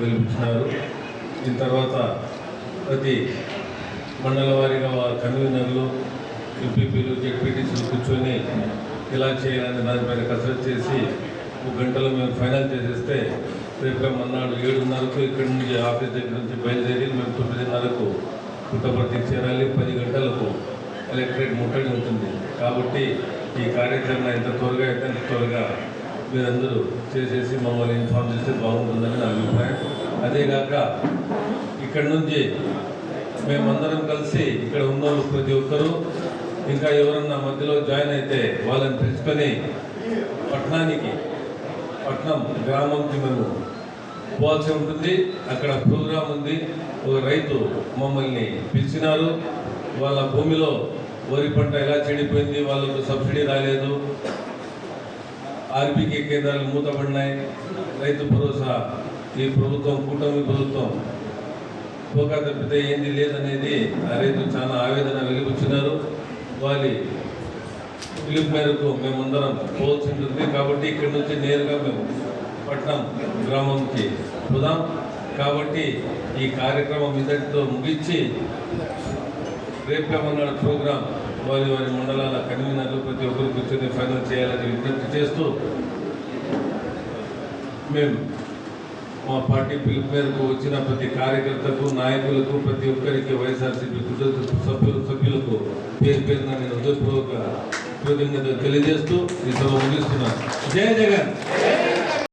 వెలిపించినారు. దీని తర్వాత ప్రతి మండల వారిగా వారి కన్వీనర్లు ఎంపీపీలు జెడ్పీటీసీలు కూర్చొని ఇలా చేయాలని దానిపైన కసరత్తు చేసి ఒక గంటలో మేము ఫైనల్ చేసేస్తే రేపే మన్నాడు ఏడున్నరకు ఇక్కడి నుంచి ఆఫీస్ దగ్గర నుంచి బయలుదేరి మేము తొమ్మిదిన్నరకు పుట్టపర్తి చేరాలి. పది గంటలకు ఎలక్ట్రిక్ ముట్టడి ఉంటుంది. కాబట్టి ఈ కార్యాచరణ ఎంత త్వరగా అయితే అంత త్వరగా మీరందరూ చేసేసి మమ్మల్ని ఇన్ఫామ్ చేస్తే బాగుంటుందని నా అభిప్రాయం. అదేగాక ఇక్కడి నుంచి మేమందరం కలిసి ఇక్కడ ఉన్న వాళ్ళు ప్రతి ఒక్కరూ ఇంకా ఎవరన్నా మధ్యలో జాయిన్ అయితే వాళ్ళని పిలుచుకొని పట్టణానికి పట్నం గ్రామంకి మేము పోవాల్సి ఉంటుంది. అక్కడ ప్రోగ్రాం ఉంది. ఒక రైతు మమ్మల్ని పిలిచినారు. వాళ్ళ భూమిలో వరి పంట ఎలా చెడిపోయింది వాళ్ళకు సబ్సిడీ రాలేదు. ఆర్బీకే కేంద్రాలు మూతపడినాయి. రైతు భరోసా ఈ ప్రభుత్వం కూటమి ప్రభుత్వం పోకా తప్పితే ఏంది లేదనేది ఆ రైతు చాలా ఆవేదన వెలిపించినారు వారి పిలుపు మేరకు మేమందరం పోవాల్సి ఉంటుంది. కాబట్టి ఇక్కడి నుంచి నేరుగా మేము పట్నం గ్రామంకి పోదాం. కాబట్టి ఈ కార్యక్రమం ఇద్దరితో ముగించి రేపేమన్నాడు ప్రోగ్రాం వారి వారి మండలాల కన్వీనర్లు ప్రతి ఒక్కరు కూర్చొని ఫైనల్ చేయాలని విజ్ఞప్తి చేస్తూ మేము మా పార్టీ పిలుపు మేరకు వచ్చిన ప్రతి కార్యకర్తకు నాయకులకు ప్రతి ఒక్కరికి వైఎస్ఆర్సీపీ కుటుంబ సభ్యులు సభ్యులకు పేరు పేరున నేను హృదయపూర్వక కృతజ్ఞతలు తెలియజేస్తూ ఈ సభ ముగిస్తున్నాను. జయ జగన్!